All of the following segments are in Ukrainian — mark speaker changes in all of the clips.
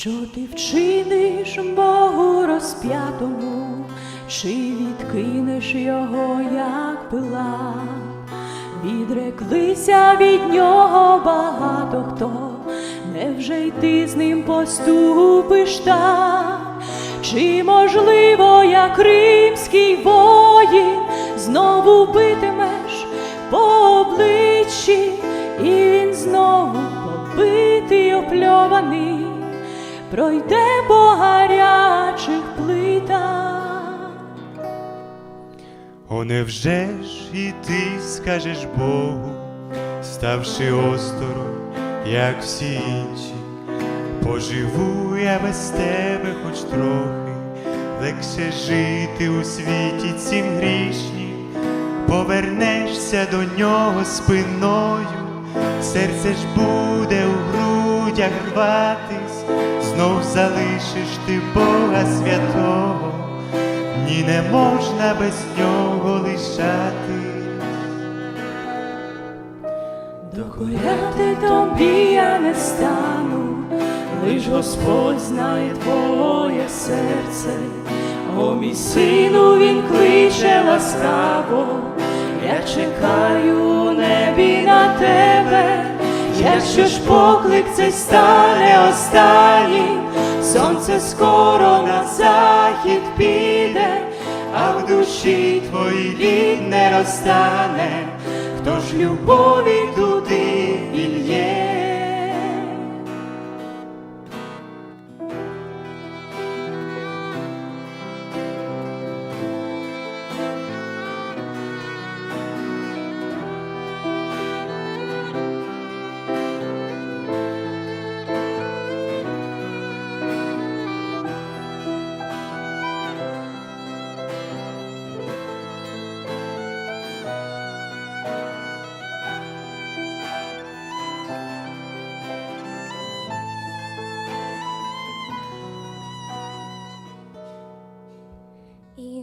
Speaker 1: Що ти вчиниш Богу розп'ятому, чи відкинеш його, як пила? Відреклися від нього багато хто, невже й ти з ним поступиш так? Чи можливо, як римський воїн, знову битимеш по обличчі, і він знову побитий, опльований, пройде по гарячих плитах.
Speaker 2: О, невже ж і ти скажеш Богу, ставши осторонь, як всі інші, поживу я без тебе хоч трохи, легше жити у світі цім грішнім, повернешся до нього спиною, серце ж буде у грудях рватись, знов залишиш ти Бога святого. Ні, не можна без нього лишати.
Speaker 1: Докоряти тобі я не стану, лиш Господь знає твоє серце, о мій сину, він кличе ласкаво, я чекаю якщо ж поклик цей стане останнім, сонце скоро на захід піде,
Speaker 2: А в душі твоїй лід не розтане,
Speaker 1: хто ж любові туди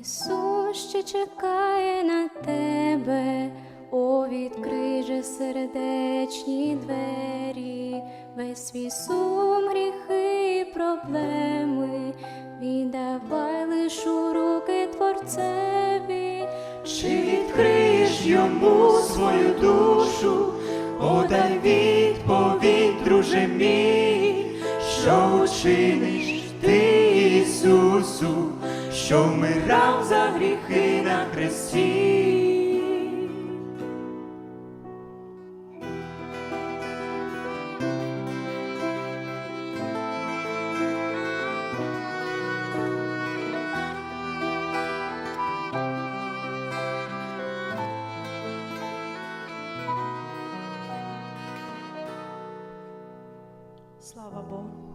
Speaker 3: Ісус ще чекає на тебе, о, відкрий же сердечні двері, весь свій сум, гріхи, і проблеми, віддавай лиш у руки Творцеві.
Speaker 1: Чи відкриєш йому свою душу, подай відповідь, друже мій, що учиниш ти, Ісусу, що вмирав за гріхи на хресті. Слава Богу.